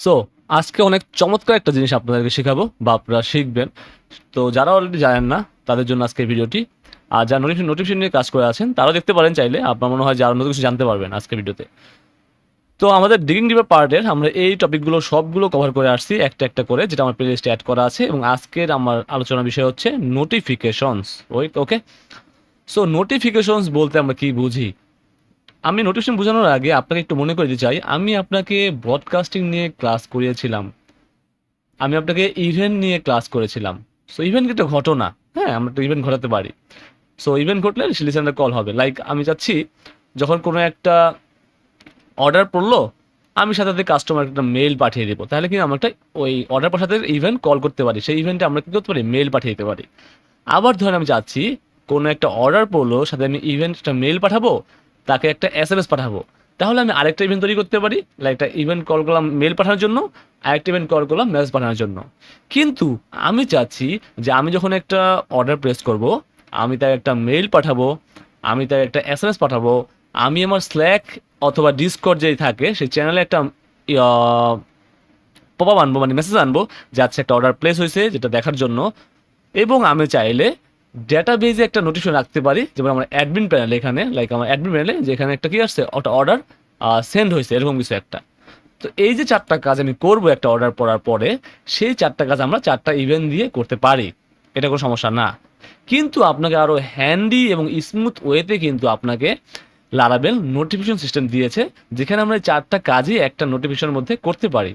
So আজকে অনেক চমৎকার একটা জিনিস আপনাদেরকে শেখাবো বা আপনারা শিখবেন। তো যারা অলরেডি জানেন না, তাদের জন্য আজকে ভিডিওটি। আর যারা নোটিফিকেশন নোটিফিকেশন নিয়ে কাজ করে আছেন, তারাও দেখতে পারেন চাইলে। আপনার মনে হয় যে আরও নতুন কিছু জানতে পারবেন আজকে ভিডিওতে। তো আমাদের ডিগিং ডিপার পার্টের আমরা এই টপিকগুলো সবগুলো কভার করে আসছি একটা একটা করে, যেটা আমার প্লেলিস্টে অ্যাড করা আছে। এবং আজকের আমার আলোচনার বিষয় হচ্ছে নোটিফিকেশনস ওই ওকে সো নোটিফিকেশনস বলতে আমরা কি বুঝি? আমি নোটিফিকেশন বোঝানোর আগে আপনাকে একটু মনে করে দিতে চাই। আমি আপনাকে ব্রডকাস্টিং নিয়ে ক্লাস করিয়েছিলাম। আমি আপনাকে ইভেন্ট নিয়ে ক্লাস করেছিলাম। সো ইভেন্ট একটা ঘটনা হ্যাঁ আমরা তো ইভেন্ট ঘটাতে পারি। সো ইভেন্ট ঘটলে লিসেন্ডার কল হবে। লাইক আমি চাচ্ছি, যখন কোনো একটা অর্ডার পড়ল, আমি সাথে সাথে কাস্টমার একটা মেল পাঠিয়ে দেবো। তাহলে কি আমরা একটা ওই অর্ডার পাঠাতে ইভেন্ট কল করতে পারি। সেই ইভেন্টে আমরা কী করতে পারি? মেল পাঠিয়ে দিতে পারি। আবার ধরেন আমি চাচ্ছি, কোনো একটা অর্ডার পড়ল, সাথে আমি ইভেন্ট একটা মেল পাঠাবো তাকে একটা এস এম এস পাঠাবো। তাহলে আমি আরেকটা ইভেন্ট তৈরি করতে পারি একটা ইভেন্ট কল করলাম মেল পাঠানোর জন্য, আরেকটা ইভেন্ট কল করলাম মেসেজ পাঠানোর জন্য। কিন্তু আমি চাচ্ছি যে আমি যখন একটা অর্ডার প্রেস করব, আমি তার একটা মেল পাঠাবো, আমি তার একটা এস এম এস পাঠাবো, আমি আমার স্ল্যাক অথবা ডিসকর্ড যেই থাকে, সেই চ্যানেলে একটা পপ আনব মানে মেসেজ আনব যে আচ্ছা একটা অর্ডার প্লেস হয়েছে যেটা দেখার জন্য। এবং আমি চাইলে ডেটাবেজে একটা নোটিফিকেশন রাখতে পারি, যেমন আমার অ্যাডমিন প্যানেল এখানে লাইক আমার অ্যাডমিন প্যানেলে যেখানে একটা কি আসছে, একটা অর্ডার সেন্ড হয়েছে, এরকম কিছু একটা। তো এই যে চারটা কাজ আমি করব একটা অর্ডার পড়ার পরে, সেই চারটা কাজ আমরা চারটা ইভেন্ট দিয়ে করতে পারি। এটা কোনো সমস্যা না। কিন্তু আপনাকে আরও হ্যান্ডি এবং স্মুথ ওয়েতে কিন্তু আপনাকে লারাবেল নোটিফিকেশন সিস্টেম দিয়েছে, যেখানে আমরা চারটা কাজই একটা নোটিফিকেশনের মধ্যে করতে পারি।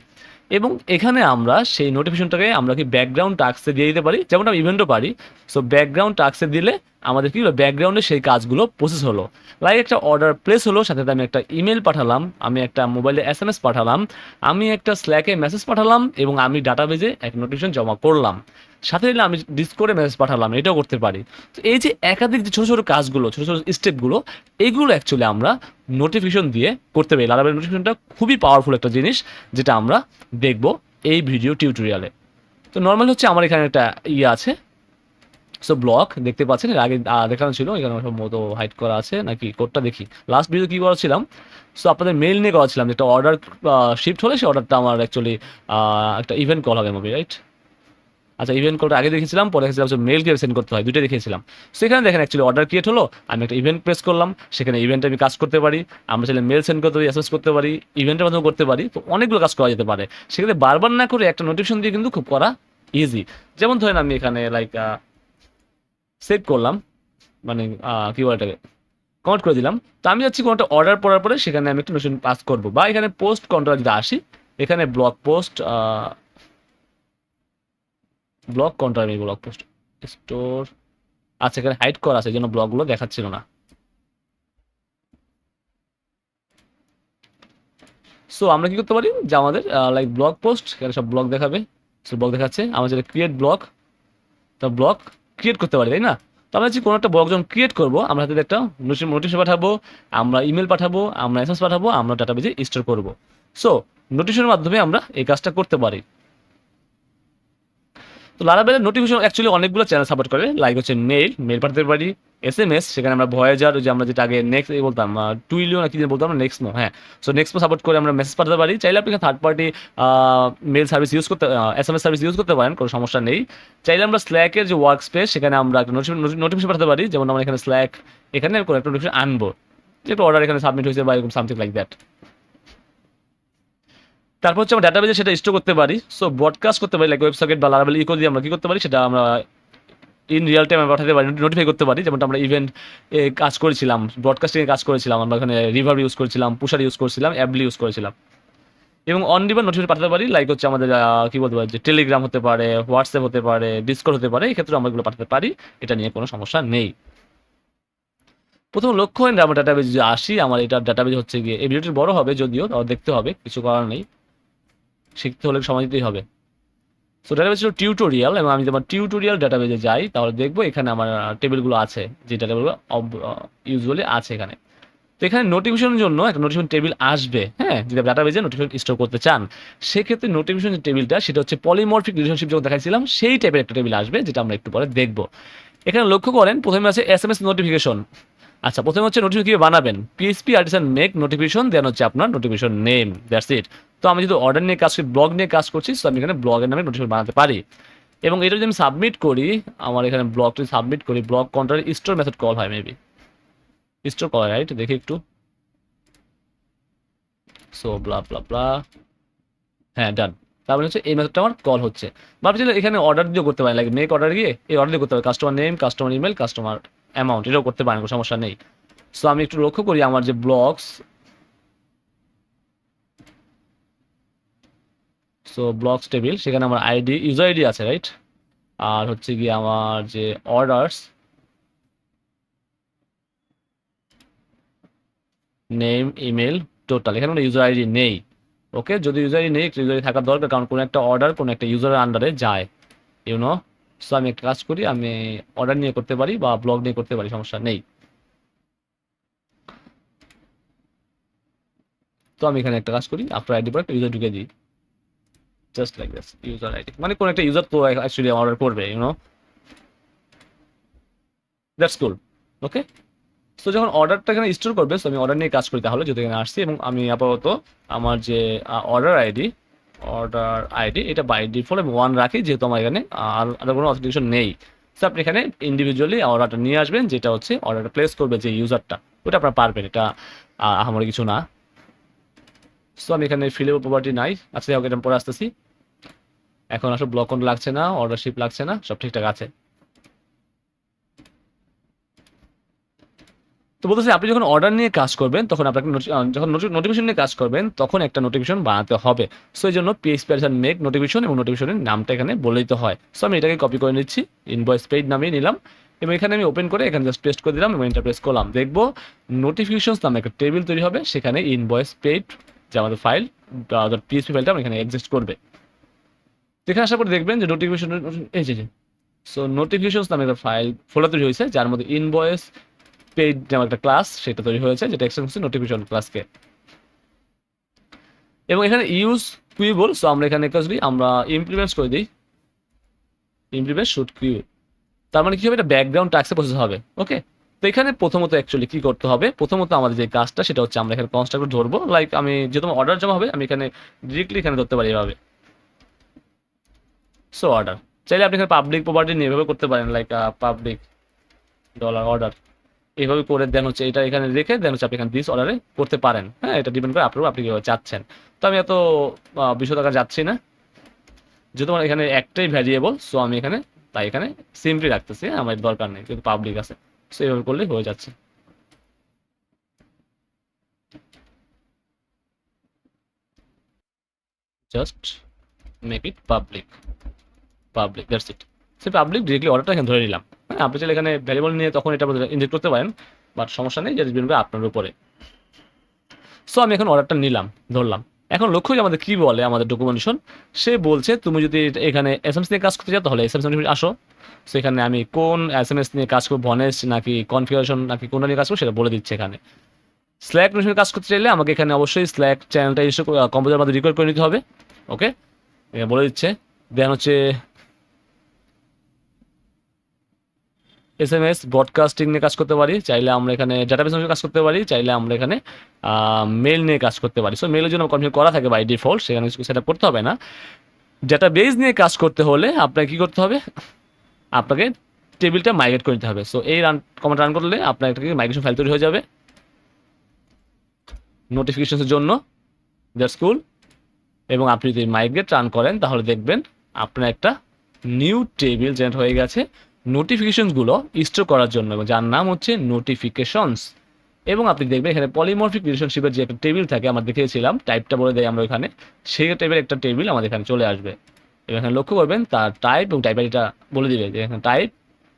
এবং এখানে আমরা সেই নোটিফিকেশনটাকে আমরা কি ব্যাকগ্রাউন্ড টাক্সে দিয়ে দিতে পারি? যেমন আমি ইভেন্টও পারি। সো ব্যাকগ্রাউন্ড টাক্সে দিলে আমাদের কি হলো? ব্যাকগ্রাউন্ডে সেই কাজগুলো প্রসেস হলো। লাইক একটা অর্ডার প্লেস হলো, সাথে সাথে আমি একটা ইমেল পাঠালাম, আমি একটা মোবাইলে এস এম এস পাঠালাম, আমি একটা স্ল্যাকে মেসেজ পাঠালাম এবং আমি ডাটাবেজে এক নোটিফিকেশন জমা করলাম। সাথে দিলে আমি ডিসকোডে মেসেজ পাঠালাম, এটাও করতে পারি। তো এই যে একাধিক যে ছোটো ছোটো কাজগুলো, ছোটো ছোটো স্টেপগুলো এগুলো অ্যাকচুয়ালি আমরা নোটিফিকেশন দিয়ে করতে পারি। লারাবেল নোটিফিকেশনটা খুবই পাওয়ারফুল একটা জিনিস, যেটা আমরা দেখব এই ভিডিও টিউটোরিয়ালে তো নর্মাল হচ্ছে আমার এখানে একটা ইয়ে আছে। সো ব্লক দেখতে পাচ্ছেন, এর আগে দেখানো ছিল, এখানে সম্ভবত হাইড করা আছে, নাকি কোডটা দেখি। লাস্ট ভিডিও কী করেছিলাম? সো আপনাদের মেল নিয়ে করেছিলাম, যে একটা অর্ডার শিফট হলে সেই অর্ডারটা আমার অ্যাকচুয়ালি একটা ইভেন্ট কল হবে মুভি রাইট আচ্ছা ইভেন্ট কলটা আগে দেখেছিলাম, পরে দেখেছিলাম যে মেল কীভাবে সেন্ড করতে হয় দুটোই দেখেছিলাম। সেখানে দেখেন অ্যাকচুয়ালি অর্ডার ক্রিয়েট হলো, আমি একটা ইভেন্ট প্রেস করলাম, সেখানে ইভেন্টে আমি কাজ করতে পারি, আমরা চাইলে মেল সেন্ড করতে পারি এসএস করতে পারি ইভেন্টের মাধ্যমে করতে পারি, তো অনেকগুলো কাজ করা যেতে পারে। সেক্ষেত্রে বারবার না করে একটা নোটিফিকেশন দিয়ে কিন্তু খুব করা ইজি যেমন ধরেন আমি এখানে লাইক সেভ করলাম মানে কি বলে কমেন্ট করে দিলাম। তো আমি যাচ্ছি কোনো একটা অর্ডার পড়ার পরে, সেখানে আমি একটা নোটিফিকেশন পাস করব। বা এখানে পোস্ট কন্ট্রোল যদি আসি, এখানে ব্লগ পোস্ট ব্লগ কন্ট্রোল আমি ব্লগ পোস্ট স্টোর আচ্ছা এখানে হাইড করা আছে, এই জন্য ব্লগগুলো দেখাচ্ছিল না। সো আমরা কি করতে পারি? যে আমাদের লাইক ব্লগ পোস্ট এখানে সব ব্লগ দেখাবে। সো ব্লগ দেখাচ্ছে। আমরা যেটা ক্রিয়েট ব্লগ তা ব্লগ ক্রিয়েট করতে পারি, তাই না? তো আমরা যদি কোনো একটা ব্লগ যখন ক্রিয়েট করব, আমরা হাতে একটা নোটিফিকেশন পাঠাবো, আমরা ইমেল পাঠাবো, আমরা এসএস পাঠাবো, আমরা ডাটাবেজে স্টোর করব। সো নোটিফিকেশনের মাধ্যমে আমরা এই কাজটা করতে পারি। তো লারাবেলের নোটিফিকেশন অ্যাকচুয়ালি অনেকগুলো চ্যানেল সাপোর্ট করে লাইক হচ্ছে মেল মেল পাঠাতে পারি এস এম এস সেখানে আমরা ভয়েজার যে আমরা যেটা আগে নেক্সট বলতাম টুইলিও না কি বলতাম নেক্সট নো হ্যাঁ। সো নেক্সট সাপোর্ট করে আমরা মেসেজ পাঠাতে পারি। চাইলে আপনি third party mail service use করতে S M S service use করতে পারেন, কোনো সমস্যা নেই। চাইলে আমরা স্ল্যাকের যে ওয়ার্ক স্পেস সেখানে আমরা একটা নোটিফিকেশন পাঠাতে পারি। যেমন আমরা এখানে স্ল্যাক এখানে একটা নোটিফিকেশন আনব। যে একটা অর্ডার এখানে সাবমিট হয়েছে বা এরকম সামথিং লাইক দ্যাট তারপর হচ্ছে আমরা ডাটাবেজে সেটা স্টোর করতে পারি। সো ব্রডকাস্ট করতে পারি লাইক ওয়েবসাইট বা লারাবেল ইকো দিয়ে আমরা কি করতে পারি? সেটা আমরা ইন রিয়েল টাইম পাঠাতে পারি নোটিফাই করতে পারি। যেমন আমরা ইভেন্ট কাজ করেছিলাম ব্রডকাস্টিংয়ে কাজ করেছিলাম, আমরা ওখানে রিভার ইউজ করেছিলাম পুষার ইউজ করেছিলাম অ্যাবলি ইউজ করেছিলাম। এবং অন ডিমান্ড নোটিফিকেশন পাঠাতে পারি লাইক হচ্ছে আমাদের কি বলতে পারি, যে টেলিগ্রাম হতে পারে হোয়াটসঅ্যাপ হতে পারে ডিসকর্ড হতে পারে, এই ক্ষেত্রে আমরা এগুলো পাঠাতে পারি। এটা নিয়ে কোনো সমস্যা নেই। প্রথম লক্ষ্য হয় আমরা ডাটাবেজ আসি, আমার এটা ডাটাবেজ হচ্ছে গিয়ে, এই ভিডিওটি বড় হবে যদিও দেখতে হবে, কিছু করার নেই। শিখতে হলে সময় দিতেই হবে। সো ডাটাবেজ ছিল টিউটোরিয়াল এবং আমি যখন টিউটোরিয়াল ডাটাবেজে যাই, তাহলে দেখব এখানে আমার টেবিলগুলো আছে, যে টেবিলগুলো ইউজুয়ালি আছে এখানে। তো এখানে নোটিফিকেশনের জন্য একটা নোটিফিকেশন টেবিল আসবে হ্যাঁ? যদি ডাটাবেজে নোটিফিকেশন স্টোর করতে চান, সেক্ষেত্রে নোটিফিকেশন যে টেবিলটা সেটা হচ্ছে পলিমরফিক রিলেশনশিপ যখন দেখাইছিলাম, সেই টাইপের একটা টেবিল আসবে, যেটা আমরা একটু পরে দেখব। এখানে লক্ষ্য করেন, প্রথমে আছে এস এম এস নোটিফিকেশন আচ্ছা প্রথমে হচ্ছে নোটিফিকেশন কীভাবে বানাবেন? PSP artisan make notification then হচ্ছে আপনার নোটিফিকেশন নেম দ্যাটস ইট তো আমি যদি অর্ডার নিয়ে কাজ করি ব্লগ নিয়ে কাজ করছি তো আমি এখানে ব্লগের নামে নোটিফিকেশন বানাতে পারি। এবং এটা যদি আমি সাবমিট করি, আমার এখানে ব্লগটি সাবমিট করি blog control store method call হয় মেবি স্টোর কল রাইট দেখি একটু। সো ব্লা ব্লা ব্লা হ্যাঁ ডান তারপরে হচ্ছে এই মেথডটা আমার কল হচ্ছে। ভাবছি এখানে অর্ডার দিয়েও করতে পারেন লাইক মেক অর্ডার গিয়ে এই অর্ডার দিয়ে করতে পারে customer name customer email customer amount এটাও করতে পারেন, কোনো সমস্যা নেই। সো আমি একটু লক্ষ্য করি আমার যে ব্লগস সো ব্লগস টেবিল সেখানে আমার আইডি ইউজার আইডি আছে রাইট আর হচ্ছে গিয়ে আমার যে অর্ডারস নেম ইমেল টোটাল এখানে ইউজার আইডি নেই। ওকে যদি ইউজার আইডি নেই ইউজার থাকার দরকার, কারণ কোনো একটা অর্ডার কোনো একটা ইউজারের আন্ডারে যায় ইউনো সো আমি একটা কাজ করি, আমি অর্ডার নিয়ে করতে পারি বা ব্লগ নিয়ে করতে পারি, সমস্যা নেই। তো আমি এখানে একটা কাজ করি, আপনার আইডি পর একটা ইউজার ঢুকে দিই। Just like this user ID মানে কোন একটা ইউজার তো অ্যাকচুয়ালি অর্ডার করবে you know that's cool okay তো যখন অর্ডারটা এখানে স্টোর করবে তো আমি অর্ডার নিয়ে কাজ করি তাহলে যদি এখানে আসছি এবং আমি আপাতত আমার যে অর্ডার আইডি অর্ডার আইডি এটা বাই ডিফল্ট আমি ওয়ান রাখি, যেহেতু আমার এখানে আর আর কোনো অথেন্টিকেশন নেই। সো আপনি এখানে ইন্ডিভিজুয়ালি অর্ডারটা নিয়ে আসবেন, যেটা হচ্ছে অর্ডারটা প্লেস করবে যে ইউজারটা ওটা আপনারা পারবেন, এটা আমার কিছু না। সো আমি এখানে ফিলেবল প্রপার্টি নাই। আচ্ছা ওকে এটা পরে আসতেছি। এখন আসলে ব্লক লাগছে না অর্ডারশিপ লাগছে না, সব ঠিকঠাক আছে। তো বলতেছি, আপনি যখন অর্ডার নিয়ে কাজ করবেন, তখন আপনাকে যখন নোটিফিকেশন নিয়ে কাজ করবেন, তখন একটা নোটিফিকেশন বানাতে হবে। সো এই জন্য পিএইচপি আর্টিসান মেক নোটিফিকেশন এবং নোটিফিকেশনের নামটা এখানে বলে দিতে হয়। সো আমি এটাকে কপি করে নিচ্ছি ইনভয়েস পেজ নামিয়ে নিলাম, এবং এখানে আমি ওপেন করে এখানে জাস্ট পেস্ট করে দিলাম এবং এন্টার প্রেস করলাম। দেখব নোটিফিকেশনস নামে একটা টেবিল তৈরি হবে, সেখানে ইনভয়েস পেড যে আমাদের ফাইল পিএসপি ফাইলটা এখানে এক্সিস্ট করবে। এখানে আসার পর দেখবেন যে নোটিফিকেশন এই যে সো নোটিফিকেশনস নামে একটা ফাইল ফোল্ডার তৈরি হয়েছে, যার মধ্যে ইনভয়েস পেড নামে একটা ক্লাস সেটা তৈরি হয়েছে, যেটা এক্সটেন্ড করছে নোটিফিকেশন ক্লাসকে এবং এখানে ইউজ কুইবল সো আমরা এখানে কাজ আমরা ইমপ্লিমেন্টস করে দিই। ইমপ্লিমেন্ট শুট কিউ তার মানে কি হবে? এটা ব্যাকগ্রাউন্ড টাক্সে প্রসেস হবে ওকে তো এখানে প্রথমত অ্যাকচুয়ালি কি করতে হবে? প্রথমত আমাদের যে কাজটা, সেটা হচ্ছে আমরা এখানে কনস্ট্রাক্টর ধরবো লাইক আমি যেহেতু অর্ডার জমা হবে, আমি এখানে ডিরেক্টলি এখানে ধরতে পারি এভাবে। সো অর্ডার চাইলে আপনি এখানে পাবলিক প্রপার্টি নিয়ে এভাবে করতে পারেন লাইক পাবলিক ডলার অর্ডার এইভাবে করে দেন হচ্ছে এটা এখানে রেখে দেন হচ্ছে আপনি এখানে দিস অর্ডারে করতে পারেন। হ্যাঁ এটা ডিপেন্ড করে আপনার আপনি কীভাবে চাচ্ছেন। তো আমি এত বিষয় টাকা যাচ্ছি না। যেহেতু আমার এখানে একটাই ভ্যারিয়েবল সো আমি এখানে তাই এখানে সিম্পলি রাখতেছি হ্যাঁ, আমার দরকার নেই কিন্তু পাবলিক আছে। সো এইভাবে করলেই হয়ে যাচ্ছে। Just make it public public that's it say public directly অর্ডারটা এখানে ধরে নিলাম। হ্যাঁ আপনি চাইলে এখানে ভ্যারিয়েবল নিয়ে তখন এটা ইনজেক্ট করতে পারেন বাট সমস্যা নেই যেটা ডিপেন্ড আপনার উপরে। সো আমি এখন অর্ডারটা নিলাম, ধরলাম। এখন লক্ষ্য করি আমাদের কী বলে আমাদের ডকুমেন্টেশন সে বলছে, তুমি যদি এখানে এস এম এস নিয়ে কাজ করতে চাও, তাহলে এস এম এস আসো। সেখানে আমি কোন এস এম এস নিয়ে কাজ করব ভনেস নাকি কনফিগারেশন নাকি কোনটা নিয়ে কাজ করব, সেটা বলে দিচ্ছে এখানে। স্ল্যাক নোটিফিকেশন কাজ করতে চাইলে আমাকে এখানে অবশ্যই স্ল্যাক চ্যানেলটা ইস্যু কম্পিউটার মধ্যে রেকর্ড করে নিতে হবে। ওকে বলে দিচ্ছে দেন হচ্ছে এস এম এস ব্রডকাস্টিং নিয়ে কাজ করতে পারি, চাইলে আমরা এখানে ডাটাবেস নিয়ে কাজ করতে পারি, চাইলে আমরা এখানে মেল নিয়ে কাজ করতে পারি। সো মেলের জন্য কনফিগ করা থাকে বাই ডিফল্ট সেখানে সেটা করতে হবে না। ডাটাবেস নিয়ে কাজ করতে হলে আপনাকে কী করতে হবে? আপনাকে টেবিলটা মাইগ্রেট করে নিতে হবে। সো এই রান কমান্ড রান করলে আপনার একটা মাইগ্রেশন ফাইল তৈরি হয়ে যাবে। নোটিফিকেশনের জন্য দ্যাটস কুল এবং আপনি যদি মাইগ্রেট রান করেন, তাহলে দেখবেন আপনার একটা নিউ টেবিল জেনারেট হয়ে গেছে। নোটিফিকেশনসগুলো স্টোর করার জন্য, এবং যার নাম হচ্ছে নোটিফিকেশনস এবং আপনি দেখবেন এখানে পলিমরফিক রিলেশনশিপের যে একটা টেবিল থাকে, আমরা দেখিয়েছিলাম টাইপটা বলে দেয় আমরা ওখানে, সেই টাইপের একটা টেবিল আমাদের এখানে চলে আসবে। এবং এখানে লক্ষ্য করবেন, তার টাইপ এবং টাইপ আইডিটা বলে দিবে, যে এখানে টাইপ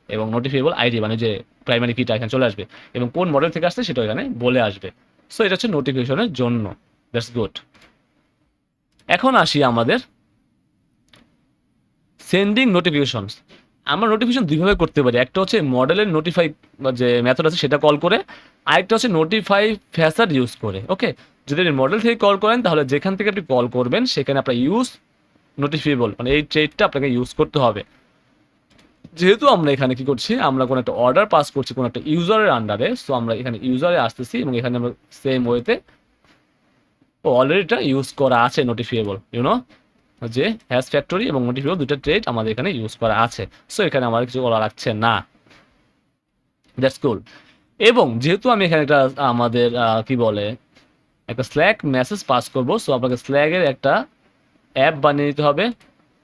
এবং নোটিফিকেবল আইডি মানে যে প্রাইমারি কিটা এখানে চলে আসবে, এবং কোন মডেল থেকে আসছে সেটা এখানে বলে আসবে। সো এটা হচ্ছে নোটিফিকেশনের জন্য। দ্যাটস গুড এখন আসি আমাদের সেন্ডিং নোটিফিকেশনস আমরা নোটিফিকেশন দুইভাবে করতে পারি। একটা হচ্ছে মডেলের নোটিফাই যে মেথড আছে, সেটা কল করে। আরেকটা হচ্ছে নোটিফাই ফ্যাসার ইউজ করে ওকে যদি আপনি মডেল থেকে কল করেন, তাহলে যেখান থেকে আপনি কল করবেন, সেখানে আপনার ইউজ নোটিফিয়েবল মানে এই ট্রেডটা আপনাকে ইউজ করতে হবে। যেহেতু আমরা এখানে কি করছি, আমরা কোনো একটা অর্ডার পাস করছি, কোনো একটা ইউজারের আন্ডারে সো আমরা এখানে ইউজারে আসতেছি এবং এখানে আমরা সেম ওয়েতে অলরেডি এটা ইউজ করা আছে নোটিফিয়েবল ইউনো যে হ্যাশ ফ্যাক্টরি এবং নোটিফিয়েবল দুটো ট্রেড আমাদের এখানে ইউজ করা আছে। সো এখানে আমার কিছু করা লাগছে না। দ্যাটস কুল এবং যেহেতু আমি এখানে একটা, আমাদের কি বলে, একটা স্ল্যাক মেসেজ পাস করব সো আপনাকে স্ল্যাগের একটা অ্যাপ বানিয়ে নিতে হবে।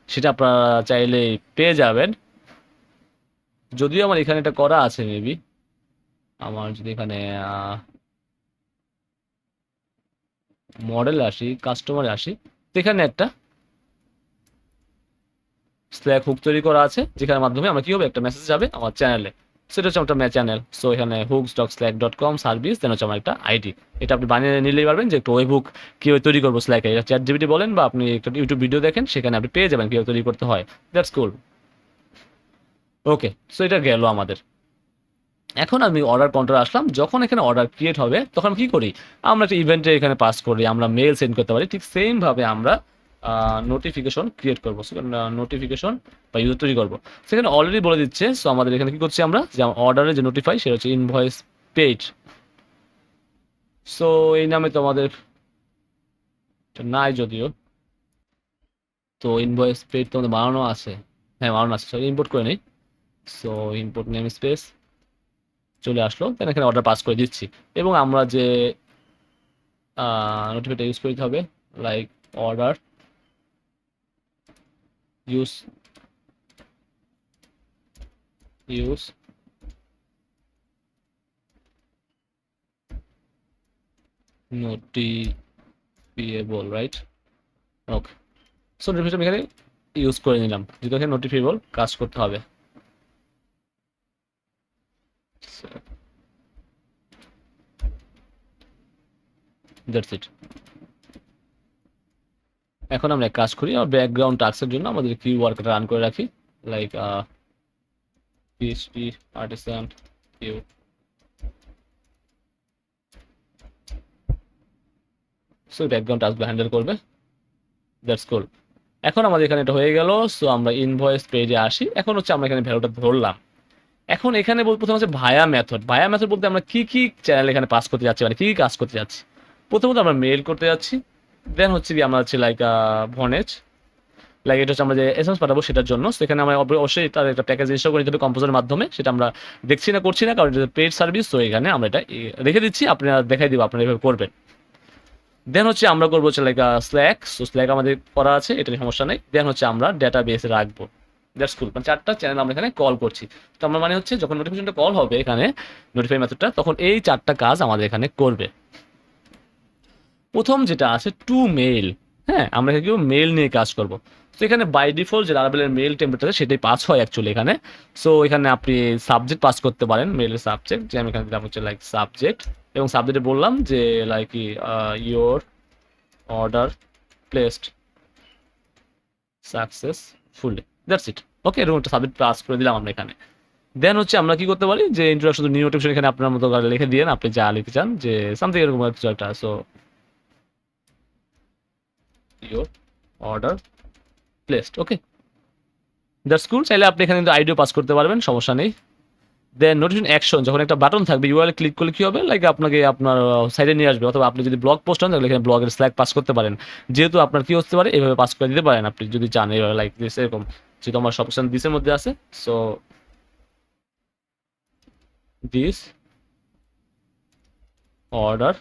সেটা আপনারা চাইলে পেয়ে যাবেন। যদিও আমার এখানে এটা করা আছে মেবি আমার যদি এখানে মডেল আসি কাস্টমারে আসি, তো এখানে একটা স্ল্যাক হুক তৈরি করা আছে, যেখানের মাধ্যমে আমরা কি হবে একটা মেসেজ যাবে আমার চ্যানেলে সেটা হচ্ছে একটা চ্যানেল সো এখানে hooks dot Slack dot com service then হচ্ছে আমার একটা আইডি এটা আপনি বানিয়ে নিলেই পারবেন যে একটা ওয়েব হুক কীভাবে তৈরি করব স্ল্যাকে এটা চ্যাট জিবিটি বলেন বা আপনি একটা ইউটিউব ভিডিও দেখেন, সেখানে আপনি পেয়ে যাবেন কীভাবে তৈরি করতে হয়। দ্যাটস কুল ওকে সো এটা গেল আমাদের। এখন আমি অর্ডার কাউন্টার আসলাম। যখন এখানে অর্ডার ক্রিয়েট হবে, তখন কি করি? আমরা একটা ইভেন্টে এখানে পাস করি, আমরা মেল সেন্ড করতে পারি। ঠিক সেম ভাবে আমরা নোটিফিকেশন ক্রিয়েট করব। নোটিফিকেশন বা ইউজার তৈরি করব। সেখানে অলরেডি বলে দিচ্ছে সো আমাদের এখানে কি করছি আমরা, যে অর্ডারে যে নোটিফাই সেটা হচ্ছে ইনভয়েস পেজ সো এই নামে তো আমাদের নাই যদিও। তো ইনভয়েস পেজ তো আমাদের বানানো আছে। হ্যাঁ বানানো আছে ইম্পোর্ট করে নিই। সো ইম্পোর্ট নেম স্পেস চলে আসলো দেন এখানে অর্ডার পাস করে দিচ্ছি। এবং আমরা যে নোটিফিকেশন ইউজ করতে হবে like order use use notifiable right okay so notification এখানে ইউজ করে নিলাম। যেহেতু এখানে নোটিফিয়েবল কাজ করতে হবে। দ্যাটস ইট এখন আমরা কাজ করি আর ব্যাকগ্রাউন্ড টাস্কের জন্য আমাদের কি ওয়ার্কটা রান করে রাখি like PHP artisan queue so background টাস্কগুলো handle করবে দ্যাটস কুল এখন আমাদের এখানে এটা হয়ে গেল সো আমরা ইনভয়েস পেজে আসি, এখন হচ্ছে আমরা এখানে ভ্যালুটা ধরলাম। এখন এখানে বল, প্রথমে হচ্ছে ভায়া মেথড ভায়া মেথড বলতে আমরা কি কি চ্যানেল এখানে পাস করতে যাচ্ছি মানে কি কি কাজ করতে যাচ্ছি? প্রথমত আমরা মেল করতে যাচ্ছি দেন হচ্ছে কি আমরা হচ্ছে লাইক ভনেজ লাইক এটা হচ্ছে আমরা যে এসএমএস পাঠাবো সেটার জন্য। সেখানে আমরা অবশ্যই তার একটা প্যাকেজ ইনস্টল করে দিতে হবে কম্পোজারের মাধ্যমে। সেটা আমরা দেখছি না, করছি না, কারণ এটা পেড সার্ভিস তো এখানে আমরা এটা রেখে দিচ্ছি। আপনারা দেখাই দিব আপনারা এভাবে করবেন। দেন হচ্ছে আমরা করব হচ্ছে লাইক স্ল্যাক সো স্ল্যাক আমাদের করা আছে এটা সমস্যা নেই। দেন হচ্ছে আমরা ডেটা বেসে রাখব। দ্যাটস কুল মানে চারটা চ্যানেল আমরা এখানে কল করছি। তো আমার মানে হচ্ছে যখন নোটিফিকেশনটা কল হবে এখানে নোটিফাই মেথডটা তখন এই চারটা কাজ আমাদের এখানে করবে। প্রথম যেটা আছে টু মেল হ্যাঁ আমরা কেউ মেল নিয়ে কাজ করব। তো এখানে বাই ডিফল্ট যে লারাবেলের মেল আছে, সেটাই পাস হয় অ্যাকচুয়ালি এখানে। সো এখানে আপনি সাবজেক্ট পাস করতে পারেন মেলের সাবজেক্ট যে আমি এখানে দিলাম হচ্ছে লাইক সাবজেক্ট এবং সাবজেক্টে বললাম যে like your order placed successfully that's it okay এরকম একটা সাবজেক্ট পাস করে দিলাম আমরা এখানে। দেন হচ্ছে আমরা কি করতে পারি? যে ইন্ট্রোডাকশন নিউ নোটিফিকেশন এখানে আপনার মতো লিখে দিয়েন, আপনি যা লিখতে চান, যে সামথিং এরকম একটা। So your order placed okay that's cool চাইলে আপনি এখানে কিন্তু আইডিও পাস করতে পারবেন, সমস্যা নেই। দেন নোটিফিকেশন অ্যাকশন যখন একটা বাটন থাকবে ইউআরএল ক্লিক করলে কি হবে? লাইক আপনাকে আপনার সাইডে নিয়ে আসবে, অথবা আপনি যদি ব্লগ পোস্ট হন তাহলে এখানে ব্লগের স্ল্যাক পাস করতে পারেন। যেহেতু আপনার কি হতে পারে, এভাবে পাস করে দিতে পারেন। আপনি যদি চান এইভাবে লাইক দিস এরকম। যেহেতু আমার সব অপশন দিসের মধ্যে আছে so this order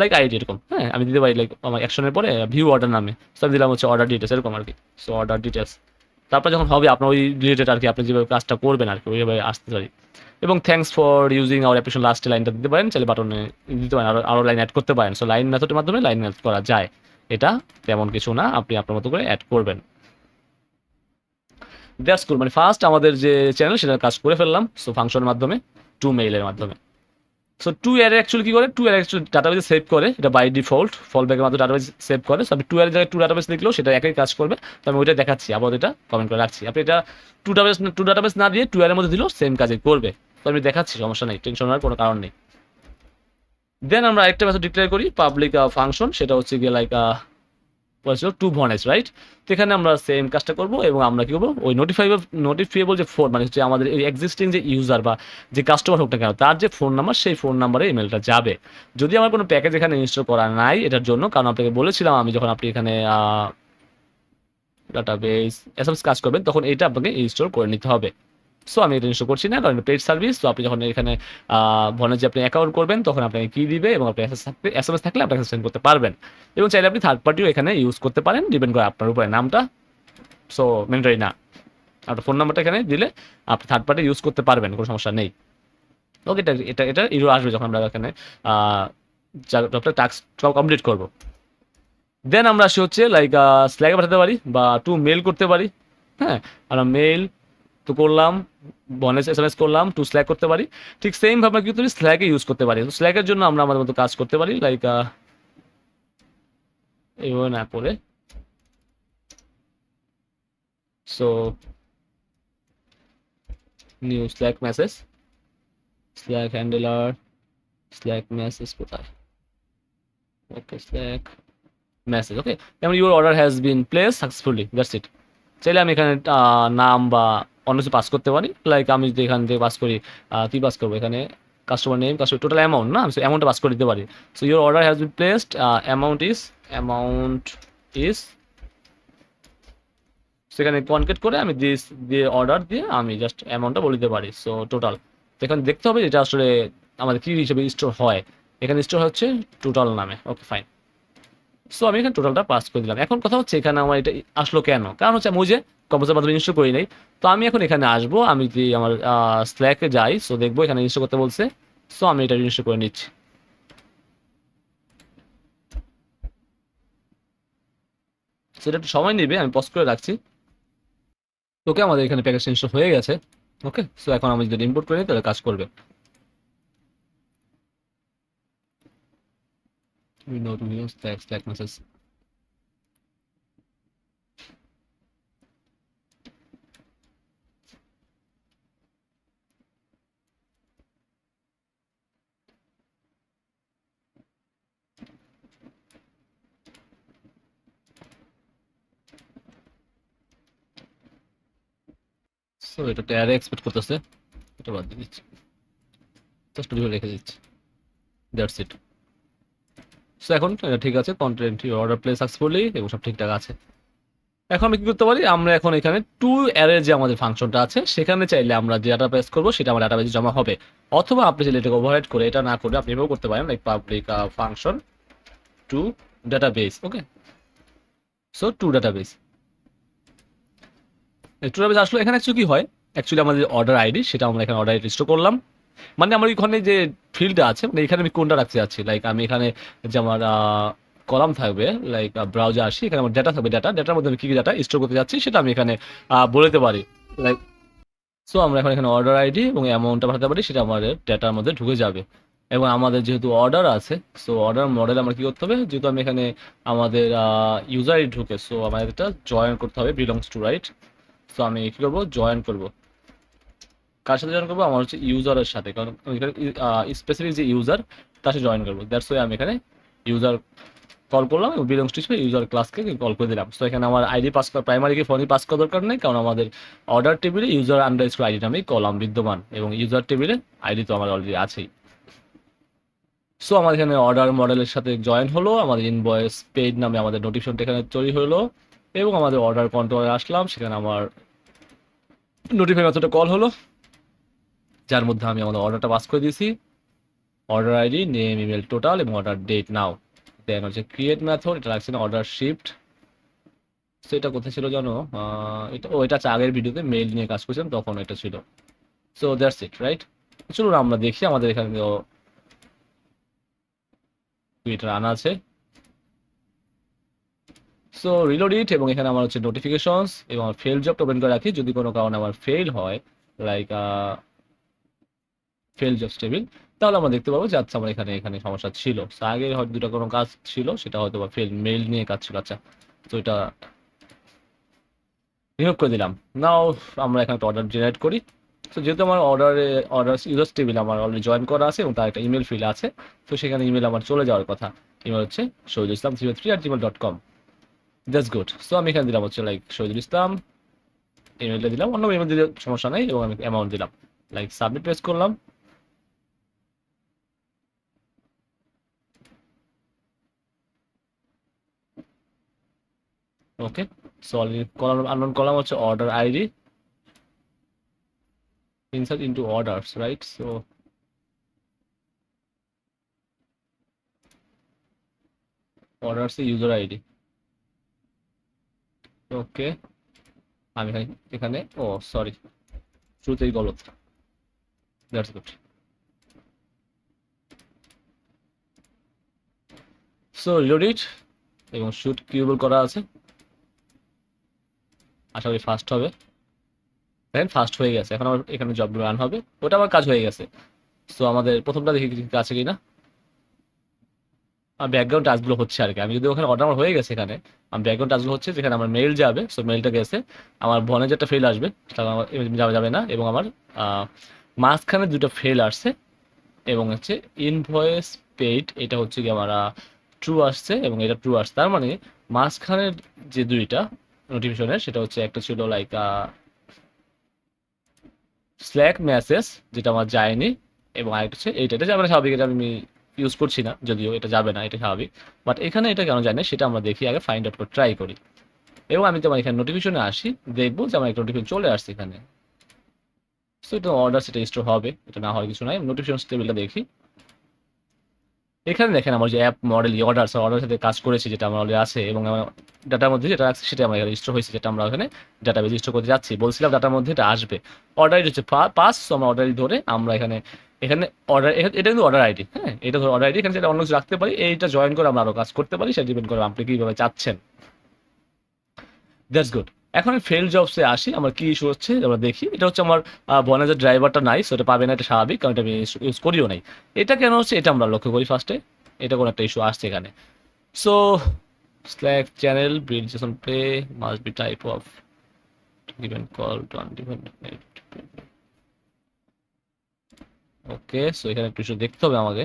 like ID এরকম। হ্যাঁ আমি দিতে পারি লাইক আমার অ্যাকশনের পরে ভিউ অর্ডার নামে। সো আমি দিলাম হচ্ছে অর্ডার ডিটেলস এরকম আর কি সো অর্ডার ডিটেলস তারপর যখন হবে, আপনার ওই রিলেটেড আর কি আপনি যেভাবে কাজটা করবেন আর কি ওইভাবে আসতে পারি। এবং thanks for using our application last লাইনটা দিতে পারেন, চাইলে বাটনে দিতে পারেন আরও আরও লাইন অ্যাড করতে পারেন। সো লাইন মেথডের মাধ্যমে লাইন অ্যাড করা যায়। এটা তেমন কিছু না, আপনি আপনার মতো করে অ্যাড করবেন। দ্যাটস কুল মানে ফার্স্ট আমাদের যে চ্যানেল সেটার কাজ করে ফেললাম। সো ফাংশনের মাধ্যমে টু মেইলের মাধ্যমে। সো টু এর অ্যাকচুয়ালি কি করে? টু এর অ্যাকচুয়ালি ডাটাবেজে সেভ করে। এটা বাই ডিফল্ট ফল ব্যাকের মাধ্যমে ডাটাবেজ সেভ করে। সো আপনি টু এর জায়গায় টু ডাটাবেজ লিখলেও সেটা একই কাজ করবে। তো আমি ওইটা দেখাচ্ছি, আবার এটা কমেন্ট করে রাখছি। আপনি এটা টু ডাটাবেজ টু ডাটাবেজ না দিয়ে টু এর মধ্যে দিলেও সেম কাজে করবে। তো আমি দেখাচ্ছি, সমস্যা নেই টেনশন হওয়ার কোনো কারণ নেই। দেন আমরা একটা মেথড ডিক্লেয়ার করি পাবলিক ফাংশন সেটা হচ্ছে গিয়ে লাইক বলেছিল টু ভনেস রাইট তো এখানে আমরা সেম কাজটা করব এবং আমরা কি করব? ওই নোটিফাইবল নোটিফিয়েবল যে ফোন মানে হচ্ছে আমাদের এক্সিস্টিং যে ইউজার বা যে কাস্টমার হোক না কেন, তার যে ফোন নাম্বার সেই ফোন নাম্বারে ইমেলটা যাবে। যদি আমার কোনো প্যাকেজ এখানে ইনস্টল করা নাই এটার জন্য, কারণ আপনাকে বলেছিলাম আমি যখন আপনি এখানে ডাটাবেস এসব কাজ করবেন, তখন এটা আপনাকে ইনস্টল করে নিতে হবে। সো আমি এটা ইনস্টল করছি না, কারণ পেড সার্ভিস তো আপনি যখন এখানে বলেন যে আপনি অ্যাকাউন্ট করবেন, তখন আপনাকে কি দিবে এবং আপনি এস এম এস থাকলে আপনাকে সেন্ড করতে পারবেন। এবং চাইলে আপনি থার্ড পার্টিও এখানে ইউজ করতে পারেন ডিপেন্ড করে আপনার উপরে নামটা। সো ম্যান্ডারি না। আপনার ফোন নাম্বারটা এখানে দিলে আপনি থার্ড পার্টি ইউজ করতে পারবেন, কোনো সমস্যা নেই। ওকে এটা এটা এটা ইরো আসবে যখন আমরা এখানে জবটা টাস্ক কমপ্লিট করব। দেন আমরা আসি হচ্ছে লাইক স্ল্যাগে পাঠাতে পারি বা টু মেল করতে পারি। হ্যাঁ আমরা মেল তো করলাম বনেস এস এম এস করলাম টু স্ল্যাক করতে পারি। ঠিক সেম ভাবে কিন্তু স্ল্যাকে ইউজ করতে পারি। স্ল্যাকের জন্য আমরা আমাদের মতো কাজ করতে পারি লাইক এইভাবে না করে। So new Slack message Slack handler Slack message কোথায়? ওকে স্ল্যাক মেসেজ ওকে যেমন your order has been placed successfully that's it চাইলে আমি এখানে নাম বা অন্য কিছু পাস করতে পারি। লাইক আমি যদি এখান থেকে পাস করি কি পাস করব। এখানে customer name customer total amount না? আমি অ্যামাউন্টটা পাস করে দিতে পারি। So your order has been placed amount is amount is সেখানে কনকেট করে আমি দিস দিয়ে অর্ডার দিয়ে আমি জাস্ট অ্যামাউন্টটা বলে দিতে পারি। সো টোটাল এখানে দেখতে হবে এটা আসলে আমাদের কি হিসেবে স্টোর হয়। এখানে স্টোর হচ্ছে টোটাল নামে। ওকে ফাইন সো আমি এখানে টোটালটা পাস করে দিলাম। এখন কথা হচ্ছে এখানে আমার এটা আসলো কেন? কারণ হচ্ছে আমি ওই যে কম্পিউটার মাধ্যমে ইনস্টল করি নাই। তো আমি এখন এখানে আসব, আমি যদি আমার স্ল্যাকে যাই সো দেখব এখানে ইনস্টল করতে বলছে। সো আমি এটা ইনস্টল করে নিচ্ছি। সেটা একটু সময় নেবে, আমি পজ করে রাখছি। ওকে আমাদের এখানে প্যাকেজ ইনস্টল হয়ে গেছে। ওকে সো এখন আমি যদি ইম্পোর্ট করে, তাহলে কাজ করবে। We know to use the stack message so এটা ট্যারে এক্সপেক্ট করতেছে। এটা বাদ দিয়ে দিচ্ছি। জাস্ট রেখে দিচ্ছি দ্যাটস ইট সো এখন ঠিক আছে কন্টেন্ট অর্ডার প্লেস সাকসেসফুলি এবং সব ঠিকঠাক আছে। এখন আমি কি করতে পারি? আমরা এখন এখানে টু অ্যারের যে আমাদের ফাংশনটা আছে, সেখানে চাইলে আমরা যে ডাটা পেস করব, সেটা আমার ডাটাবেজে জমা হবে। অথবা আপনি চাইলে এটাকে ওভারহেড করে, এটা না করে আপনি এভাবেও করতে পারেন like public function to database okay so to database to database আসলে এখানে অ্যাকচুয়ালি কি হয়? অ্যাকচুয়ালি আমাদের অর্ডার আইডি সেটা আমরা এখানে অর্ডার রেজিস্টার করলাম। মানে আমার এখানে যে ফিল্ডটা আছে মানে এখানে আমি কোনটা রাখতে যাচ্ছি? লাইক আমি এখানে যে আমার কলাম থাকবে লাইক ব্রাউজার আসি, এখানে আমার ডাটা থাকবে ডাটা ডাটার মধ্যে আমি কী কী ডাটা স্টোর করতে যাচ্ছি সেটা আমি এখানে বলে দিতে পারি। লাইক সো আমরা এখন এখানে অর্ডার আইডি এবং অ্যামাউন্টটা পাঠাতে পারি, সেটা আমাদের ডাটার মধ্যে ঢুকে যাবে। এবং আমাদের যেহেতু অর্ডার আছে সো অর্ডার মডেল আমরা কি করতে হবে? যেহেতু আমি এখানে আমাদের ইউজার ঢুকে সো আমাদের এটা জয়েন করতে হবে বিলংস টু রাইট সো আমি কি করব? জয়েন করব। কার সাথে জয়েন করব? আমার হচ্ছে ইউজারের সাথে। কারণ স্পেসিফিক যে ইউজার তার সাথে জয়েন করব। দ্যাটস ওয়াই আমি এখানে ইউজার কল করলাম বিলংস টু ইউজার ক্লাসকে কল করে দিলাম। তো এখানে আমার আইডি পাস করা প্রাইমারিকে ফোনই পাস করা দরকার নেই, কারণ আমাদের অর্ডার টেবিলে ইউজার আন্ডার স্কোর আইডি নামেই কলাম বিদ্যমান এবং ইউজার টেবিলে আইডি তো আমার অলরেডি আছেই। সো আমার এখানে অর্ডার মডেলের সাথে জয়েন হলো, আমাদের ইনভয়েস পেড নামে আমাদের নোটিফিকেশনটা এখানে তৈরি হলো এবং আমাদের অর্ডার কন্ট্রোলে আসলাম, সেখানে আমার নোটিফাই মেথডটা কল হলো। যার মধ্যে আমি আমাদের অর্ডারটা পাস করে দিয়েছি। Order ID name email total এবং অর্ডার ডেট নাও দেন হচ্ছে ক্রিয়েট মেথড এটা লাগছে না অর্ডার শিফট সো এটা কোথায় ছিল জানো? এটা ও, এটা আগের ভিডিওতে মেইল নিয়ে কাজ করছিলাম, তখন এটা ছিল। সো দ্যাটস ইট রাইট চলুন আমরা দেখি, আমাদের এখানে টুইটার আনা আছে। সো রিলোড ইট এবং এখানে আমার হচ্ছে নোটিফিকেশনস এবং ফেল জবটা ওপেন করে রাখি। যদি কোনো কারণে আমার ফেল হয় লাইক ফেল জবস টেবিল তাহলে আমরা দেখতে পাবো যে আচ্ছা আমার এখানে এখানে সমস্যা ছিল। আগে হয়তো দুটো কোনো কাজ ছিল, সেটা হয়তো বা ফেল মেল নিয়ে কাজ ছিল। আচ্ছা তো এটা রিমুভ করে দিলাম। নাও আমরা এখানে একটা অর্ডার জেনারেট করি। তো যেহেতু আমার অর্ডারে অর্ডার ইউজার্স টেবিল আমার অলরেডি জয়েন করা আছে এবং তার একটা ইমেল ফিল আছে, তো সেখানে ইমেল আমার চলে যাওয়ার কথা। ইমেল হচ্ছে Shahidul Islam three three at Gmail dot com that's good so আমি এখানে দিলাম হচ্ছে লাইক শহীদুল ইসলাম ইমেলটা দিলাম। অন্য ইমেল দিলে সমস্যা নেই এবং আমি অ্যামাউন্ট দিলাম। লাইক সাবমিট প্রেস করলাম। Okay so already column column হচ্ছে order ID insert into orders, right? So, orders user id okay আমি এখানে ও সরি শুরুতেই গলত। That's good so load it এবং শুট কিউবল করা আছে। আশা করি ফার্স্ট হবে। দেখেন ফার্স্ট হয়ে গেছে। এখন আমার এখানে জবগুলো রান হবে। ওটা আমার কাজ হয়ে গেছে। সো আমাদের প্রথমটা দেখি কি আছে কিনা। আর ব্যাকগ্রাউন্ড টাচগুলো হচ্ছে আর কি। আমি যদি ওখানে অর্ডার হয়ে গেছে এখানে, আমার ব্যাকগ্রাউন্ড টাচগুলো হচ্ছে যেখানে আমার মেল যাবে। সো মেলটা গেছে। আমার বনে যেটা ফেল আসবে। সেটা আমার যাবে যাবে না। এবং আমার মাঝখানে দুটো ফেল আসছে। এবং হচ্ছে ইনভয়েস পেইড এটা হচ্ছে কি আমার ট্রু আসছে। এবং এটা ট্রু আসছে। তার মানে মাঝখানের যে দুইটা নোটিফিকেশনের সেটা হচ্ছে একটা ছিল লাইক স্ল্যাক মেসেজ যেটা আমার যায়নি, এবং আরেকটা হচ্ছে এইটা। এটা যাবে স্বাভাবিক, এটা আমি ইউজ করছি না, যদিও এটা যাবে না, এটা স্বাভাবিক। বাট এখানে এটা কেন যায় না সেটা আমরা দেখি আগে ফাইন্ড আউট করে ট্রাই করি। এবং আমি তোমার এখানে নোটিফিকেশনে আসি, দেখব যে আমার একটা নোটিফিকেশন চলে আসছে এখানে। সো এটা অর্ডার সেটা স্টোর হবে, এটা না হয় কিছু নাই। নোটিফিকেশন টেবিলটা দেখি। এখানে দেখেন আমার যে অ্যাপ মডেল অর্ডার অর্ডার সাথে কাজ করেছি যেটা আমার অলরেডি আছে এবং আমার ডাটার মধ্যে যেটা আছে সেটা আমার রেজিস্টার হয়েছে, যেটা আমরা ওখানে ডাটা রেজিস্টার করতে যাচ্ছি। বলছিলাম ডাটার মধ্যে এটা আসবে। অর্ডার হচ্ছে পাস আমরা অর্ডারই ধরে আমরা এখানে এখানে অর্ডার এটা কিন্তু অর্ডার আইডি হ্যাঁ? এটা ধর অর্ডার আইডি এখানে সেটা অন্য কিছু রাখতে পারি। এইটা জয়েন করে আমরা আরও কাজ করতে পারি। সেটা ডিপেন্ড করে আপনি কীভাবে চাচ্ছেন। দ্যাটস গুড এখন ফেল জবসে আসি, আমার কি ইস্যু হচ্ছে আমরা দেখি। এটা হচ্ছে আমার বনেজের ড্রাইভারটা নাই সো এটা পাবে না, এটা স্বাভাবিক, কারণ এটা আমি ইউজ করিও নাই। এটা কেন হচ্ছে? এটা আমরা লক্ষ্য করি ফার্স্টে এটা কোনো একটা ইস্যু আসছে এখানে। So Slack channel build JSON play must be type of given call to undefined okay so এখানে একটু ইস্যু দেখতে হবে আমাকে।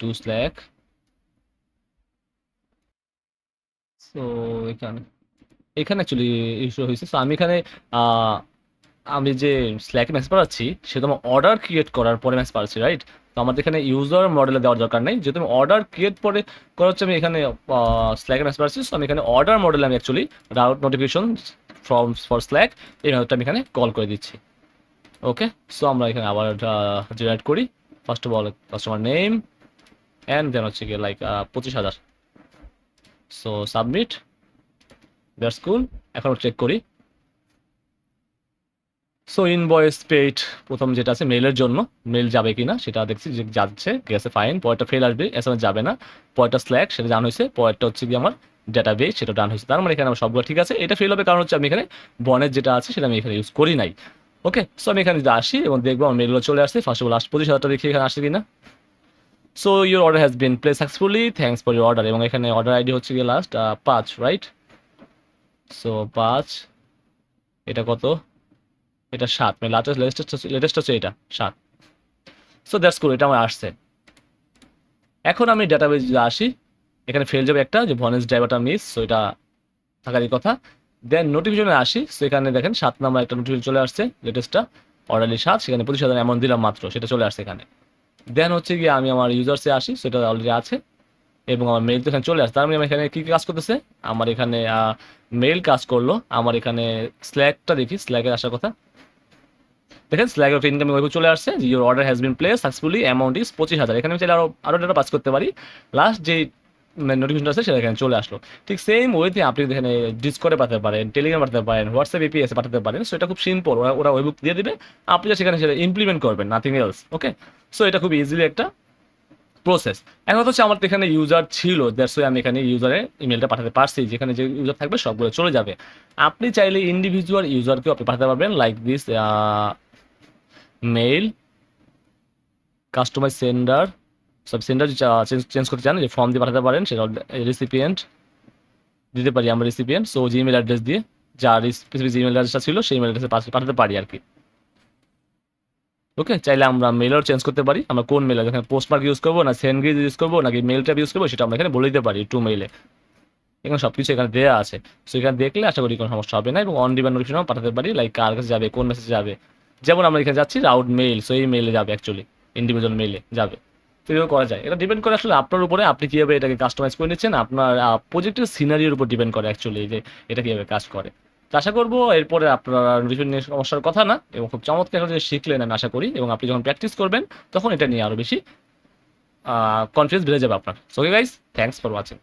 টু স্ল্যাক সো এখানে এখানে অ্যাকচুয়ালি ইস্যু হয়েছে। সো আমি এখানে আমি যে স্ল্যাকে মেসেজ পাচ্ছি সে তোমার অর্ডার ক্রিয়েট করার পরে মেসেজ পাচ্ছি রাইট তো আমাদের এখানে ইউজার মডেলে দেওয়ার দরকার নেই। যেহেতু আমি অর্ডার ক্রিয়েট পরে করা হচ্ছে আমি এখানে স্ল্যাকে মেসেজ পাচ্ছি সো আমি এখানে অর্ডার মডেলে আমি actually route notification from for Slack এই মেথডটা আমি এখানে কল করে দিচ্ছি। ওকে সো আমরা এখানে আবার জেনারেট করি। First of all customer name and then হচ্ছে গিয়ে লাইক পঁচিশ হাজার। সো সাবমিট দ্যাটস কুল এখন চেক করি। সো ইনভয়েস পেইড প্রথম যেটা আছে মেলের জন্য। মেল যাবে কিনা, সেটা দেখছি যে যাচ্ছে গেছে ফাইন পরেরটা ফেল আসবে এস যাবে না। পরেরটা স্ল্যাক সেটা ডান হয়েছে। পরেরটা হচ্ছে কি আমার ডাটা বেস সেটা ডান হয়েছে। তার মানে এখানে আমার সবগুলো ঠিক আছে। এটা ফেল হবে কারণ হচ্ছে আমি এখানে বনের যেটা আছে, সেটা আমি এখানে ইউজ করি নাই। ওকে সো আমি এখানে আসি এবং দেখব আমার মেলগুলো চলে আসছে। ফার্স্ট অফ লাস্ট পঁচিশ হাজারটা দেখি এখানে আসছে কিনা। So your order has been play successfully thanks for your order এবং এখানে অর্ডার আইডি হচ্ছে গিয়ে লাস্ট পাঁচ রাইট সো পাঁচ, এটা কত? এটা সাত। মানে লাস্টেস্ট লেটেস্ট হচ্ছে লেটেস্ট হচ্ছে এটা, সাত। সো দ্যাটস কুল এটা আমার আসছে। এখন আমি ডাটাবেজ আসি। এখানে ফেল যাবে একটা, যে ভনেস ড্রাইভারটা মিস সো এটা থাকারই কথা। দেন নোটিফিকেশনে আসি সো এখানে দেখেন সাত নাম্বার একটা নোটিফিকেশন চলে আসছে লেটেস্টটা অর্ডারলি সাত, সেখানে হাজার অ্যামাউন্ট দিলাম মাত্র, সেটা চলে আসছে এখানে। দেন হচ্ছে গিয়ে আমি আমার ইউজার্সে আসি সেটা অলরেডি আছে। এবং আমার মেইল তো এখানে চলে আসছে। তার মানে এখানে কি কাজ করতেছে? আমার এখানে মেইল কাজ করল। আমার এখানে স্ল্যাকটা দেখি। স্ল্যাকের আসার কথা। দেখেন স্ল্যাগ অফ ইনকাম ওইভাবে চলে আসছে। Your order has been place successfully amount is পঁচিশ হাজার। এখানে আমি চাইলে আরও আরও ডেটা পাস করতে পারি। লাস্ট যে নোটিফিকেশন আছে সেটা এখানে চলে আসলো। ঠিক সেম ওয়েতে আপনি এখানে ডিসকরে পাঠাতে পারেন টেলিগ্রাম পাঠাতে পারেন হোয়াটসঅ্যাপ এপিএস পাঠাতে পারেন। সো এটা খুব সিম্পল ওরা ওরা ওই বুক দিয়ে দেবে। আপনি সেখানে সেটা ইমপ্লিমেন্ট করবেন নাথিং এলস ওকে সো এটা খুব ইজিলি একটা প্রসেস এখন হচ্ছে আমার তো এখানে ইউজার ছিল ওয়াই আমি এখানে ইউজারে ইমেলটা পাঠাতে পারছি, যেখানে যে ইউজার থাকবে সবগুলো চলে যাবে। আপনি চাইলে ইন্ডিভিজুয়াল ইউজারকেও আপনি পাঠাতে পারবেন like this mail customize sender সব সেন্ডার চেঞ্জ করতে চান, যে ফর্ম দিয়ে পাঠাতে পারেন, সেটা রেসিপিয়েন্ট দিতে পারি আমরা রেসিপিয়েন্ট সো জিমেল অ্যাড্রেস দিয়ে, যার স্পেসিফিক জিমেল অ্যাড্রেসটা ছিল, সেই ইমেল অ্যাড্রেসে পাঠাতে পারি আর কি। ওকে চাইলে আমরা মেলও চেঞ্জ করতে পারি। আমরা কোন মেল এখানে পোস্টমার্ক ইউজ করব না সেন্ড ইউজ করব নাকি মেল ট্যাব ইউজ করব, সেটা আমরা এখানে বলে দিতে পারি টু মেলে এখানে সব কিছু এখানে দেওয়া আছে। সো এখানে দেখলে আশা করি কোনো সমস্যা হবে না এবং অন ডিমান্ড নোটিফিকেশন পাঠাতে পারি লাইক কার কাছে যাবে, কোন মেসেজ যাবে। যেমন আমরা এখানে যাচ্ছি রাউড মেইল সো এই মেইলে যাবে অ্যাকচুয়ালি ইন্ডিভিজুয়াল মেলে যাবে। তো এভাবে করা যায়। এটা ডিপেন্ড করে আসলে আপনার উপরে, আপনি কীভাবে এটাকে কাস্টমাইজ করে নিচ্ছেন, আপনার প্রজেক্টের সিনারির উপর ডিপেন্ড করে অ্যাকচুয়ালি যে এটা কীভাবে কাজ করে। আশা করব এরপরে আপনার নোটিফিকেশন নিয়ে সমস্যার কথা না, এবং খুব চমৎকার একটা শিখলেন আমি আশা করি, এবং আপনি যখন প্র্যাকটিস করবেন, তখন এটা নিয়ে আরও বেশি কনফিডেন্স বেড়ে যাবে আপনার। Okay guys thanks for watching